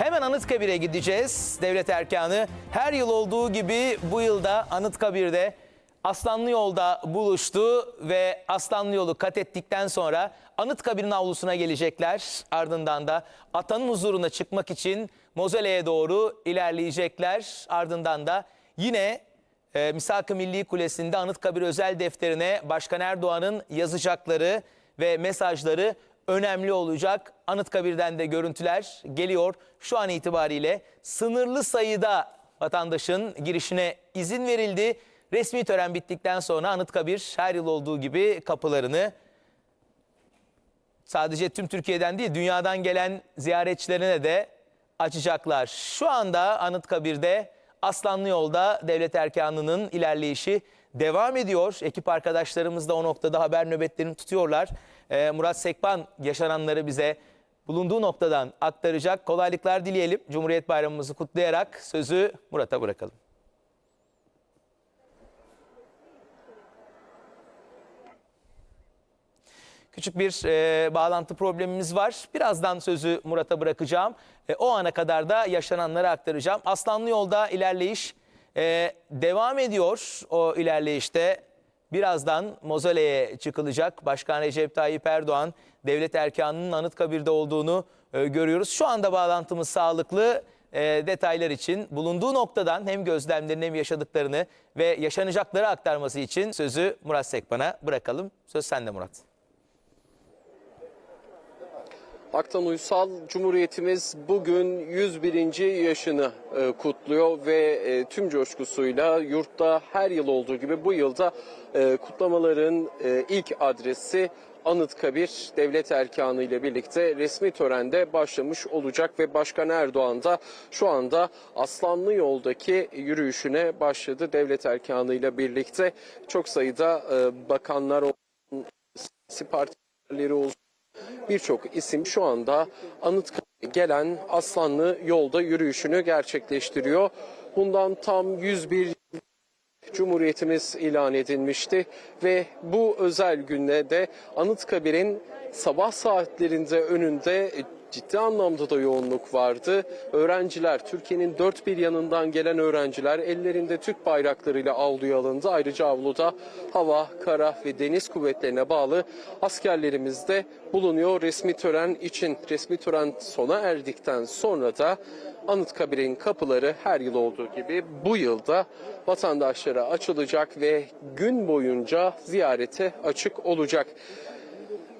Hemen Anıtkabir'e gideceğiz. Devlet erkanı her yıl olduğu gibi bu yılda Anıtkabir'de Aslanlı Yol'da buluştu ve Aslanlı Yol'u kat ettikten sonra Anıtkabir'in avlusuna gelecekler. Ardından da atanın huzuruna çıkmak için Mozole'ye doğru ilerleyecekler. Ardından da yine e, Misak-ı Milli Kulesi'nde Anıtkabir özel defterine Başkan Erdoğan'ın yazacakları ve mesajları önemli olacak. Anıtkabir'den de görüntüler geliyor. Şu an itibariyle sınırlı sayıda vatandaşın girişine izin verildi. Resmi tören bittikten sonra Anıtkabir her yıl olduğu gibi kapılarını sadece tüm Türkiye'den değil dünyadan gelen ziyaretçilerine de açacaklar. Şu anda Anıtkabir'de Aslanlı Yol'da devlet erkanının ilerleyişi devam ediyor. Ekip arkadaşlarımız da o noktada haber nöbetlerini tutuyorlar. Ee, Murat Sekban yaşananları bize bulunduğu noktadan aktaracak. Kolaylıklar dileyelim. Cumhuriyet Bayramımızı kutlayarak sözü Murat'a bırakalım. Küçük bir e, bağlantı problemimiz var. Birazdan sözü Murat'a bırakacağım. E, o ana kadar da yaşananları aktaracağım. Aslanlı yolda ilerleyiş e, devam ediyor. O ilerleyişte birazdan Mozole'ye çıkılacak. Başkan Recep Tayyip Erdoğan devlet erkanının Anıtkabir'de olduğunu e, görüyoruz. Şu anda bağlantımız sağlıklı. E, detaylar için bulunduğu noktadan hem gözlemlerini hem yaşadıklarını ve yaşanacakları aktarması için sözü Murat Sekban'a bırakalım. Söz sende Murat. Aktan Uysal Cumhuriyetimiz bugün 101. yaşını e, kutluyor ve e, tüm coşkusuyla yurtta her yıl olduğu gibi bu yılda e, kutlamaların e, ilk adresi Anıtkabir devlet erkanı ile birlikte resmi törende başlamış olacak ve Başkan Erdoğan da şu anda Aslanlı yoldaki yürüyüşüne başladı devlet erkanı ile birlikte çok sayıda e, bakanlar olsun, siyasi partileri olsun birçok isim şu anda Anıtkabir'e gelen Aslanlı yolda yürüyüşünü gerçekleştiriyor. Bundan tam 101 yıl Cumhuriyetimiz ilan edilmişti ve bu özel günde de Anıtkabir'in sabah saatlerinde önünde ciddi anlamda da yoğunluk vardı. Öğrenciler, Türkiye'nin dört bir yanından gelen öğrenciler ellerinde Türk bayraklarıyla avluya alındı. Ayrıca avluda hava, kara ve deniz kuvvetlerine bağlı askerlerimiz de bulunuyor resmi tören için. Resmi tören sona erdikten sonra da Anıtkabir'in kapıları her yıl olduğu gibi bu yılda vatandaşlara açılacak ve gün boyunca ziyarete açık olacak.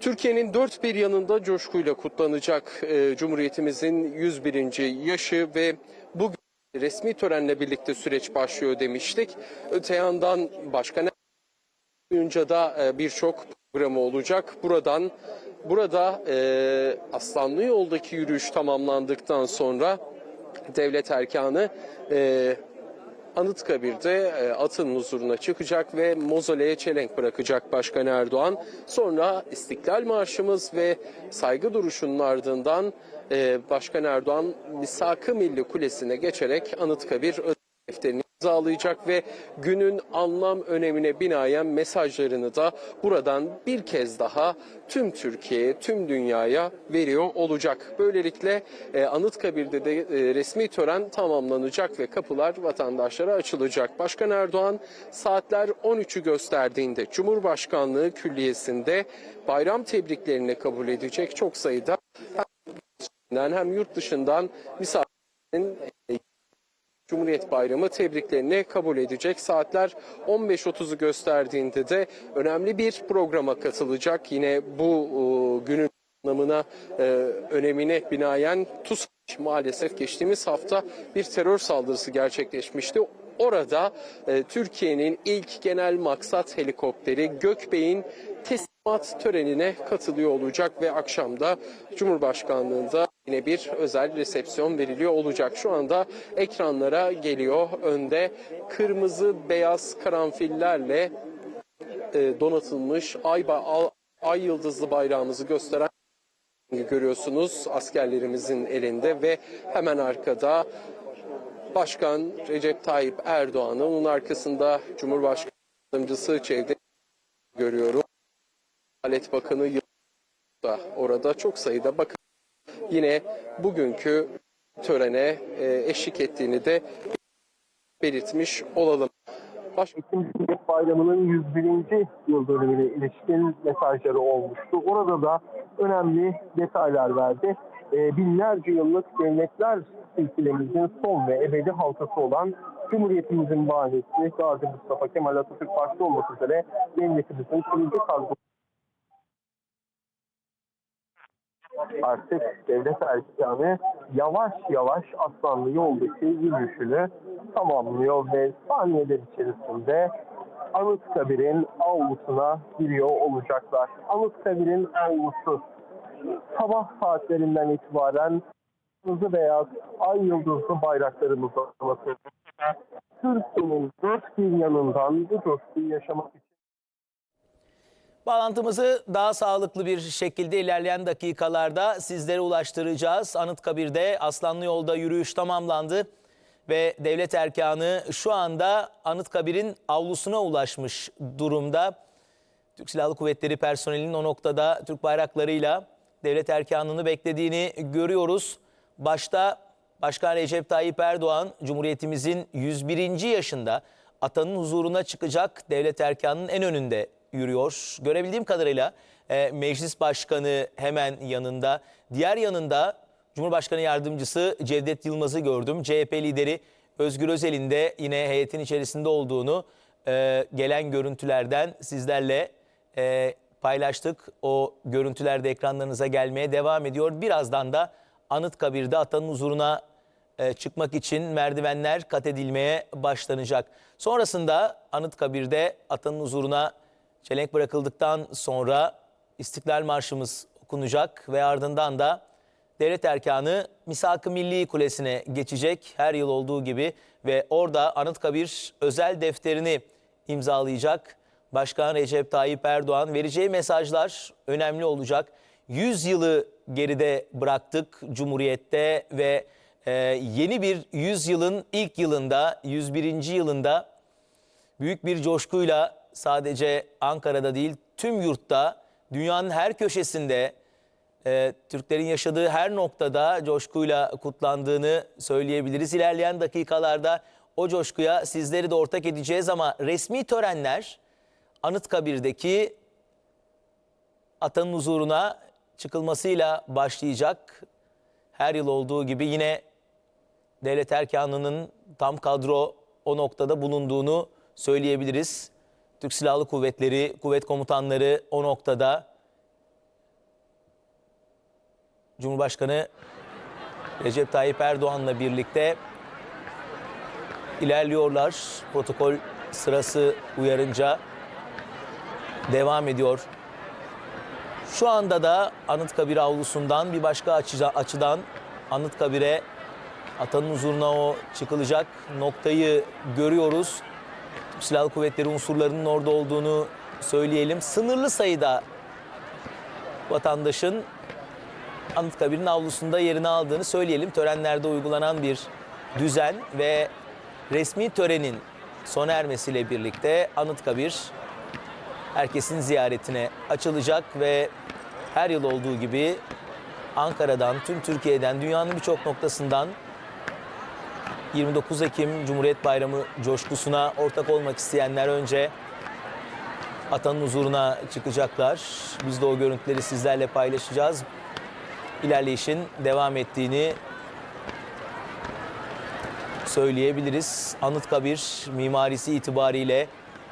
Türkiye'nin dört bir yanında coşkuyla kutlanacak e, Cumhuriyetimizin 101. yaşı ve bugün resmi törenle birlikte süreç başlıyor demiştik. Öte yandan Başkan boyunca da e, birçok programı olacak. Buradan burada e, Aslanlı yoldaki yürüyüş tamamlandıktan sonra devlet erkanı e, Anıtkabir'de e, atın huzuruna çıkacak ve mozoleye çelenk bırakacak Başkan Erdoğan. Sonra İstiklal Marşımız ve saygı duruşunun ardından e, Başkan Erdoğan Misak-ı Milli Kulesi'ne geçerek Anıtkabir defterini imzalayacak ve günün anlam önemine binaen mesajlarını da buradan bir kez daha tüm Türkiye'ye, tüm dünyaya veriyor olacak. Böylelikle e, Anıtkabir'de de e, resmi tören tamamlanacak ve kapılar vatandaşlara açılacak. Başkan Erdoğan saatler 13'ü gösterdiğinde Cumhurbaşkanlığı Külliyesi'nde bayram tebriklerini kabul edecek çok sayıda hem yurt dışından misafirin e, Cumhuriyet Bayramı tebriklerini kabul edecek. Saatler 15.30'u gösterdiğinde de önemli bir programa katılacak. Yine bu e, günün anlamına, e, önemine binaen TUS maalesef geçtiğimiz hafta bir terör saldırısı gerçekleşmişti. Orada e, Türkiye'nin ilk genel maksat helikopteri Gökbey'in teslimat törenine katılıyor olacak ve akşamda Cumhurbaşkanlığında yine bir özel resepsiyon veriliyor olacak. Şu anda ekranlara geliyor önde kırmızı beyaz karanfillerle e, donatılmış ay, ay yıldızlı bayrağımızı gösteren görüyorsunuz askerlerimizin elinde ve hemen arkada Başkan Recep Tayyip Erdoğan'ın onun arkasında Cumhurbaşkanı Yardımcısı Cevdet görüyorum. Adalet Bakanı da orada çok sayıda bakın yine bugünkü törene e, eşlik ettiğini de belirtmiş olalım. Baş... Ekim Cumhuriyet Bayramı'nın 101. yıl dönümüne ilişkin mesajları olmuştu. Orada da önemli detaylar verdi. Ee, binlerce yıllık devletler silsilemizin son ve ebedi halkası olan Cumhuriyetimizin bahanesi Gazi Mustafa Kemal Atatürk başta olmak üzere devletimizin kurucu kadrosu artık devlet erkanı yavaş yavaş Aslanlı yoldaki yürüyüşünü tamamlıyor ve saniyeler içerisinde Anıtkabir'in avlusuna giriyor olacaklar. Anıtkabir'in avlusu sabah saatlerinden itibaren kırmızı beyaz ay yıldızlı bayraklarımızla. Türkiye'nin dört bir yanından bu coşkuyu yaşamak için Bağlantımızı daha sağlıklı bir şekilde ilerleyen dakikalarda sizlere ulaştıracağız. Anıtkabir'de Aslanlı Yolda yürüyüş tamamlandı ve devlet erkanı şu anda Anıtkabir'in avlusuna ulaşmış durumda. Türk Silahlı Kuvvetleri personelinin o noktada Türk bayraklarıyla devlet erkanını beklediğini görüyoruz. Başta Başkan Recep Tayyip Erdoğan Cumhuriyetimizin 101. yaşında atanın huzuruna çıkacak devlet erkanının en önünde yürüyor. Görebildiğim kadarıyla e, meclis başkanı hemen yanında. Diğer yanında Cumhurbaşkanı Yardımcısı Cevdet Yılmaz'ı gördüm. CHP lideri Özgür Özel'in de yine heyetin içerisinde olduğunu e, gelen görüntülerden sizlerle e, paylaştık. O görüntüler de ekranlarınıza gelmeye devam ediyor. Birazdan da Anıtkabir'de atanın huzuruna e, çıkmak için merdivenler kat edilmeye başlanacak. Sonrasında Anıtkabir'de atanın huzuruna çelenk bırakıldıktan sonra İstiklal Marşımız okunacak ve ardından da devlet erkanı Misak-ı Milli Kulesi'ne geçecek her yıl olduğu gibi ve orada Anıtkabir özel defterini imzalayacak. Başkan Recep Tayyip Erdoğan vereceği mesajlar önemli olacak. 100 yılı geride bıraktık Cumhuriyet'te ve e, yeni bir 100 yılın ilk yılında 101. yılında büyük bir coşkuyla sadece Ankara'da değil tüm yurtta dünyanın her köşesinde e, Türklerin yaşadığı her noktada coşkuyla kutlandığını söyleyebiliriz. İlerleyen dakikalarda o coşkuya sizleri de ortak edeceğiz ama resmi törenler Anıtkabir'deki atanın huzuruna çıkılmasıyla başlayacak. Her yıl olduğu gibi yine devlet erkanının tam kadro o noktada bulunduğunu söyleyebiliriz. Türk Silahlı Kuvvetleri, kuvvet komutanları o noktada. Cumhurbaşkanı Recep Tayyip Erdoğan'la birlikte ilerliyorlar. Protokol sırası uyarınca devam ediyor. Şu anda da Anıtkabir avlusundan bir başka açıda- açıdan Anıtkabir'e atanın huzuruna o çıkılacak noktayı görüyoruz. Silahlı Kuvvetleri unsurlarının orada olduğunu söyleyelim. Sınırlı sayıda vatandaşın Anıtkabir'in avlusunda yerini aldığını söyleyelim. Törenlerde uygulanan bir düzen ve resmi törenin sona ermesiyle birlikte Anıtkabir herkesin ziyaretine açılacak ve her yıl olduğu gibi Ankara'dan, tüm Türkiye'den, dünyanın birçok noktasından 29 Ekim Cumhuriyet Bayramı coşkusuna ortak olmak isteyenler önce atanın huzuruna çıkacaklar. Biz de o görüntüleri sizlerle paylaşacağız. İlerleyişin devam ettiğini söyleyebiliriz. Anıtkabir mimarisi itibariyle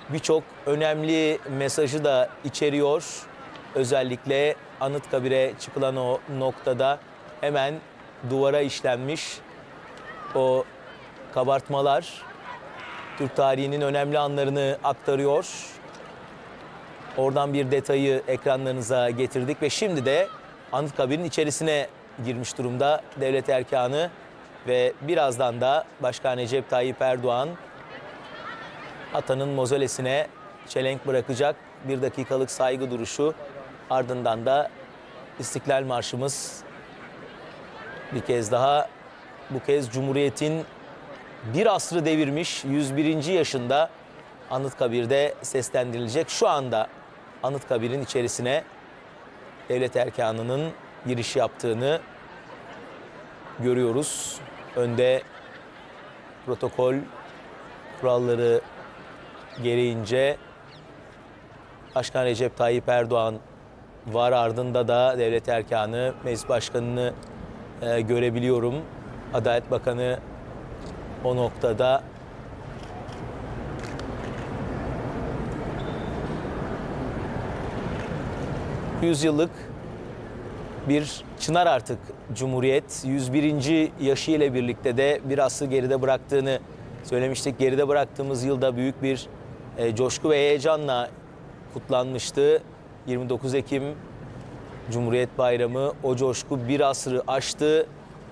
birçok önemli mesajı da içeriyor. Özellikle Anıtkabir'e çıkılan o noktada hemen duvara işlenmiş o kabartmalar Türk tarihinin önemli anlarını aktarıyor. Oradan bir detayı ekranlarınıza getirdik ve şimdi de Anıtkabir'in içerisine girmiş durumda devlet erkanı ve birazdan da Başkan Recep Tayyip Erdoğan atanın mozolesine çelenk bırakacak bir dakikalık saygı duruşu ardından da İstiklal Marşımız bir kez daha bu kez Cumhuriyet'in bir asrı devirmiş 101. yaşında Anıtkabir'de seslendirilecek. Şu anda Anıtkabir'in içerisine devlet erkanının giriş yaptığını görüyoruz. Önde protokol kuralları gereğince Başkan Recep Tayyip Erdoğan var ardında da devlet erkanı meclis başkanını e, görebiliyorum. Adalet Bakanı o noktada yüzyıllık bir çınar artık Cumhuriyet 101. yaşı ile birlikte de bir asrı geride bıraktığını söylemiştik. Geride bıraktığımız yılda büyük bir e, coşku ve heyecanla kutlanmıştı. 29 Ekim Cumhuriyet Bayramı o coşku bir asrı aştı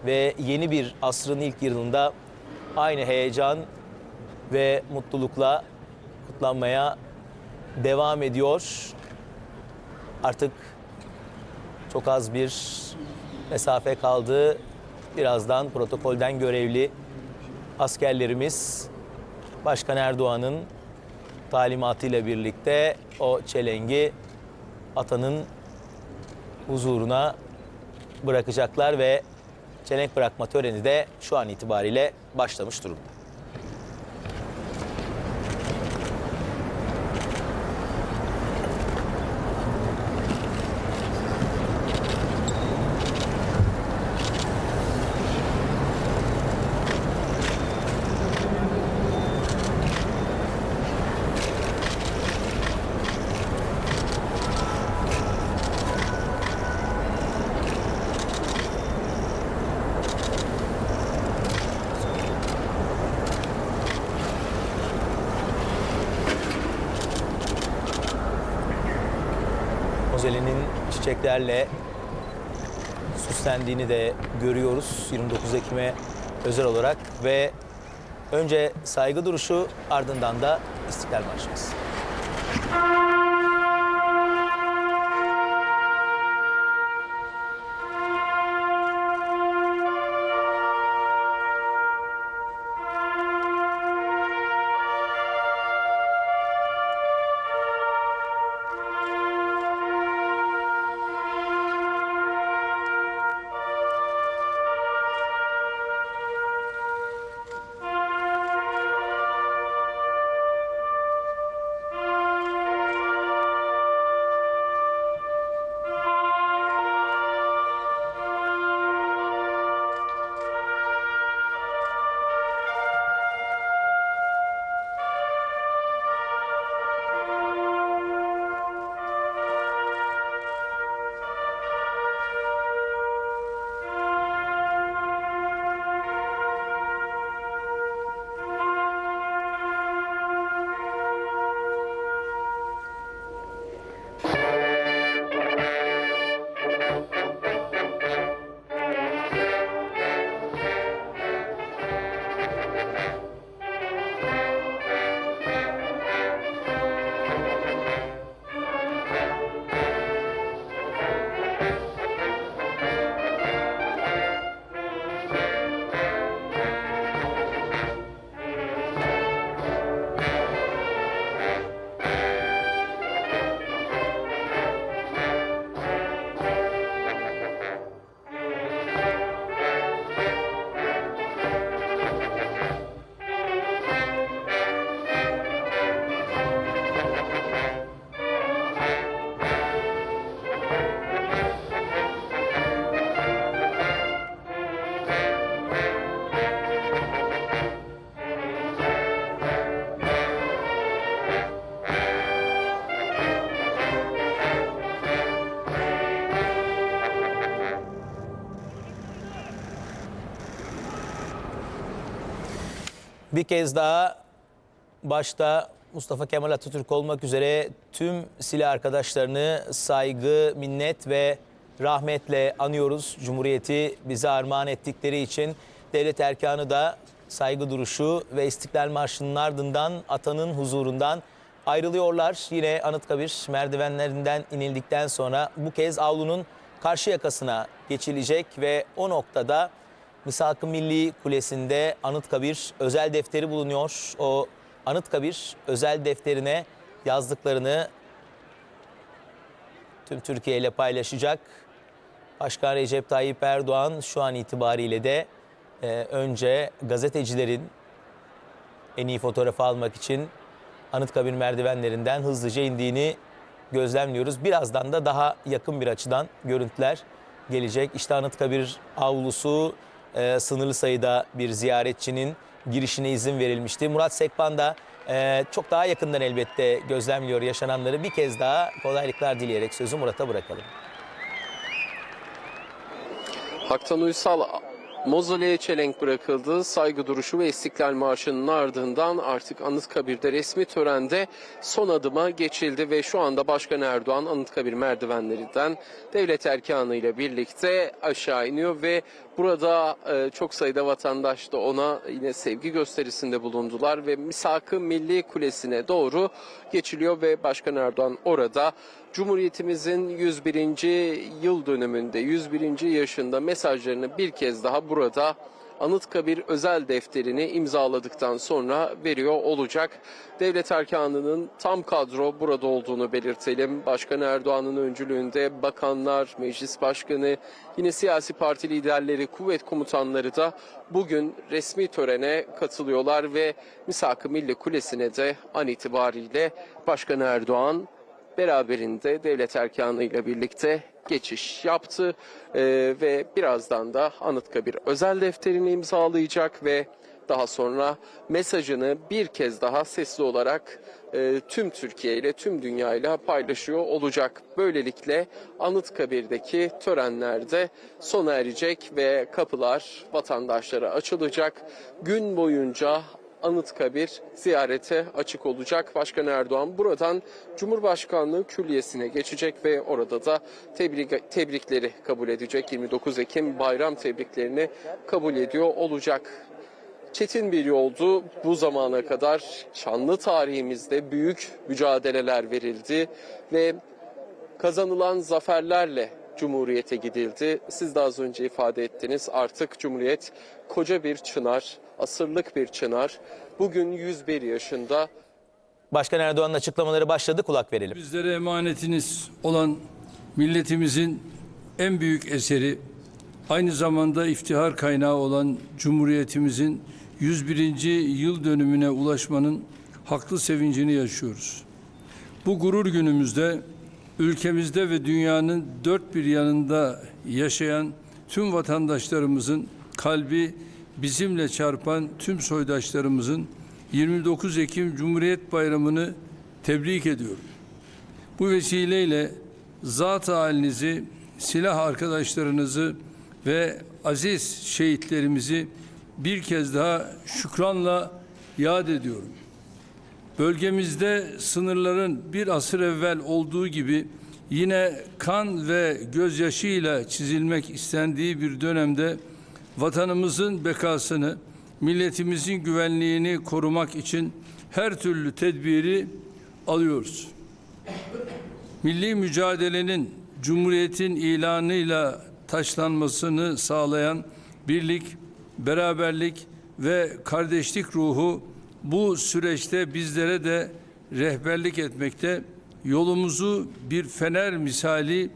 ve yeni bir asrın ilk yılında aynı heyecan ve mutlulukla kutlanmaya devam ediyor. Artık çok az bir mesafe kaldı. Birazdan protokolden görevli askerlerimiz Başkan Erdoğan'ın talimatıyla birlikte o çelengi atanın huzuruna bırakacaklar ve çelenk bırakma töreni de şu an itibariyle başlamış durumda. Mozele'nin çiçeklerle süslendiğini de görüyoruz 29 Ekim'e özel olarak ve önce saygı duruşu ardından da İstiklal Marşımız. Bir kez daha başta Mustafa Kemal Atatürk olmak üzere tüm silah arkadaşlarını saygı, minnet ve rahmetle anıyoruz. Cumhuriyeti bize armağan ettikleri için devlet erkanı da saygı duruşu ve İstiklal Marşı'nın ardından atanın huzurundan ayrılıyorlar. Yine Anıtkabir merdivenlerinden inildikten sonra bu kez avlunun karşı yakasına geçilecek ve o noktada Misak-ı Milli Kulesi'nde Anıtkabir özel defteri bulunuyor. O Anıtkabir özel defterine yazdıklarını tüm Türkiye ile paylaşacak. Başkan Recep Tayyip Erdoğan şu an itibariyle de e, önce gazetecilerin en iyi fotoğrafı almak için Anıtkabir merdivenlerinden hızlıca indiğini gözlemliyoruz. Birazdan da daha yakın bir açıdan görüntüler gelecek. İşte Anıtkabir avlusu e, sınırlı sayıda bir ziyaretçinin girişine izin verilmişti. Murat Sekban da e, çok daha yakından elbette gözlemliyor yaşananları. Bir kez daha kolaylıklar dileyerek sözü Murat'a bırakalım. Haktan Uysal mozoleye çelenk bırakıldı. Saygı duruşu ve İstiklal Marşı'nın ardından artık Anıtkabir'de resmi törende son adıma geçildi ve şu anda Başkan Erdoğan Anıtkabir merdivenlerinden devlet erkanı ile birlikte aşağı iniyor ve burada e, çok sayıda vatandaş da ona yine sevgi gösterisinde bulundular ve Misak-ı Milli Kulesi'ne doğru geçiliyor ve Başkan Erdoğan orada Cumhuriyetimizin 101. yıl dönümünde 101. yaşında mesajlarını bir kez daha burada Anıtkabir özel defterini imzaladıktan sonra veriyor olacak. Devlet erkanının tam kadro burada olduğunu belirtelim. Başkan Erdoğan'ın öncülüğünde bakanlar, meclis başkanı, yine siyasi parti liderleri, kuvvet komutanları da bugün resmi törene katılıyorlar ve Misak-ı Milli Kulesi'ne de an itibariyle Başkan Erdoğan beraberinde devlet erkanı ile birlikte geçiş yaptı Ee, ve birazdan da Anıtkabir özel defterini imzalayacak ve daha sonra mesajını bir kez daha sesli olarak e, tüm Türkiye ile tüm dünya ile paylaşıyor olacak. Böylelikle Anıtkabir'deki törenlerde sona erecek ve kapılar vatandaşlara açılacak. Gün boyunca Anıtkabir ziyarete açık olacak. Başkan Erdoğan buradan Cumhurbaşkanlığı Külliyesi'ne geçecek ve orada da tebrik, tebrikleri kabul edecek. 29 Ekim bayram tebriklerini kabul ediyor olacak. Çetin bir yoldu. Bu zamana kadar şanlı tarihimizde büyük mücadeleler verildi ve kazanılan zaferlerle Cumhuriyete gidildi. Siz de az önce ifade ettiniz. Artık Cumhuriyet koca bir çınar, asırlık bir çınar. Bugün 101 yaşında Başkan Erdoğan'ın açıklamaları başladı kulak verelim. Bizlere emanetiniz olan milletimizin en büyük eseri, aynı zamanda iftihar kaynağı olan Cumhuriyetimizin 101. yıl dönümüne ulaşmanın haklı sevincini yaşıyoruz. Bu gurur günümüzde ülkemizde ve dünyanın dört bir yanında yaşayan tüm vatandaşlarımızın kalbi bizimle çarpan tüm soydaşlarımızın 29 Ekim Cumhuriyet Bayramı'nı tebrik ediyorum. Bu vesileyle zat halinizi, silah arkadaşlarınızı ve aziz şehitlerimizi bir kez daha şükranla yad ediyorum. Bölgemizde sınırların bir asır evvel olduğu gibi yine kan ve gözyaşıyla çizilmek istendiği bir dönemde vatanımızın bekasını, milletimizin güvenliğini korumak için her türlü tedbiri alıyoruz. Milli mücadelenin Cumhuriyet'in ilanıyla taşlanmasını sağlayan birlik, beraberlik ve kardeşlik ruhu bu süreçte bizlere de rehberlik etmekte, yolumuzu bir fener misali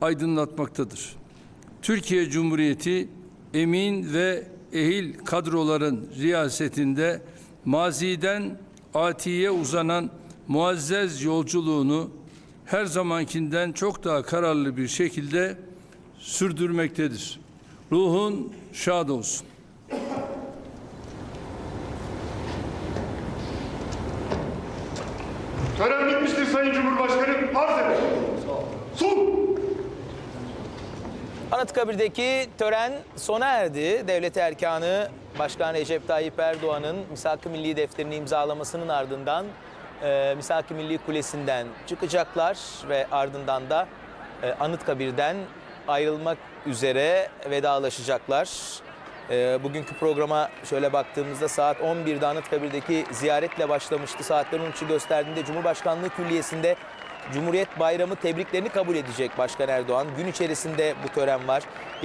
aydınlatmaktadır. Türkiye Cumhuriyeti emin ve ehil kadroların riyasetinde maziden atiye uzanan muazzez yolculuğunu her zamankinden çok daha kararlı bir şekilde sürdürmektedir. Ruhun şad olsun. Tören bitmiştir Sayın Cumhurbaşkanım. Arz ederim. Sun! Anıtkabir'deki tören sona erdi. Devlet erkanı Başkan Recep Tayyip Erdoğan'ın Misak-ı Milli Defterini imzalamasının ardından e, Misak-ı Milli Kulesi'nden çıkacaklar ve ardından da e, Anıtkabir'den ayrılmak üzere vedalaşacaklar. E, bugünkü programa şöyle baktığımızda saat 11'de Anıtkabir'deki ziyaretle başlamıştı. Saatler 13'ü gösterdiğinde Cumhurbaşkanlığı Külliyesi'nde Cumhuriyet Bayramı tebriklerini kabul edecek Başkan Erdoğan. Gün içerisinde bu tören var.